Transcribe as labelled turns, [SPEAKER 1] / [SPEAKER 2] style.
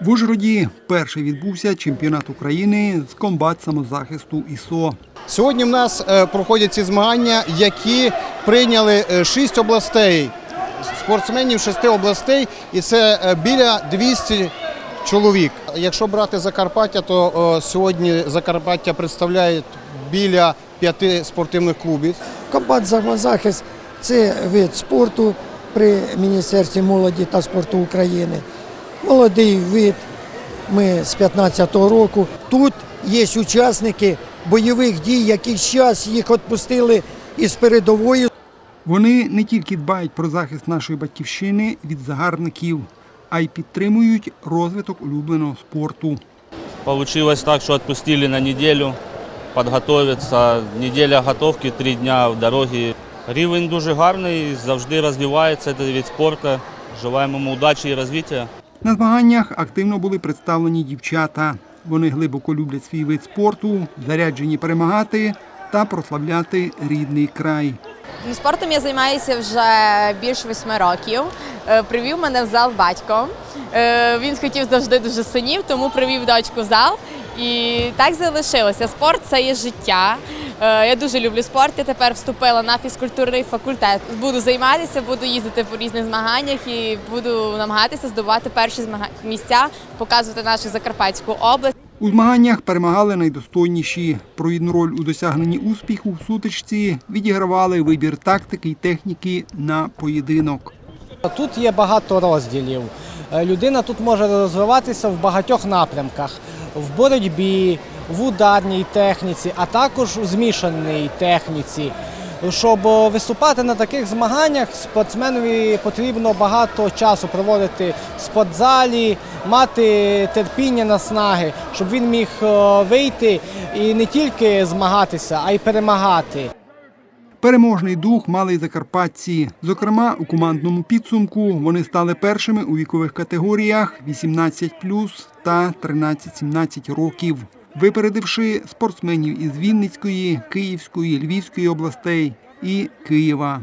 [SPEAKER 1] В Ужгороді перший відбувся чемпіонат України з комбат самозахисту ІСО.
[SPEAKER 2] Сьогодні в нас е, проходять ці змагання, які прийняли е, шість областей, спортсменів шести областей, і це е, біля 200 чоловік. Якщо брати Закарпаття, то сьогодні Закарпаття представляє біля п'яти спортивних клубів.
[SPEAKER 3] Комбат «Самозахист» – це вид спорту при Міністерстві молоді та спорту України. Молодий вид. Ми з 15-го року. Тут є учасники бойових дій, які зараз їх відпустили із передової.
[SPEAKER 1] Вони не тільки дбають про захист нашої батьківщини від загарбників, а й підтримують розвиток улюбленого спорту.
[SPEAKER 4] Получилось так, что отпустили на неделю подготовиться. Неделя готовки, три дня в дорогі. Рівень дуже гарний, завжди розвивається цей від спорту. Желаємо йому удачі і розвитку.
[SPEAKER 1] На змаганнях активно були представлені дівчата. Вони глибоко люблять свій вид спорту, заряджені перемагати та прославляти рідний край.
[SPEAKER 5] Спортом я займаюся вже більше восьми років. Е, Привів мене в зал батько. Е, Він хотів завжди дуже синів, тому привів дочку в зал. І так залишилося. Спорт це є життя. Е, Я дуже люблю спорт. Я тепер вступила на фізкультурний факультет. Буду займатися, буду їздити по різних змаганнях і буду намагатися здобувати перші місця, показувати нашу Закарпатську область.
[SPEAKER 1] У змаганнях перемагали найдостойніші. Провідну роль у досягненні успіху в сутичці відігравали вибір тактики й техніки на поєдинок.
[SPEAKER 6] Тут є багато розділів. Е, Людина тут може розвиватися в багатьох напрямках: в боротьбі, в ударній техніці, а також у змішаній техніці. Щоб виступати на таких змаганнях, спортсменові потрібно багато часу проводити в спортзалі, мати терпіння наснаги, щоб він міг е, вийти і не тільки змагатися, а й перемагати.
[SPEAKER 1] Переможний дух мали й закарпатці. Зокрема, у командному підсумку вони стали першими у вікових категоріях 18 та 13-17 років, випередивши спортсменів із Вінницької, Київської, Львівської областей і Києва.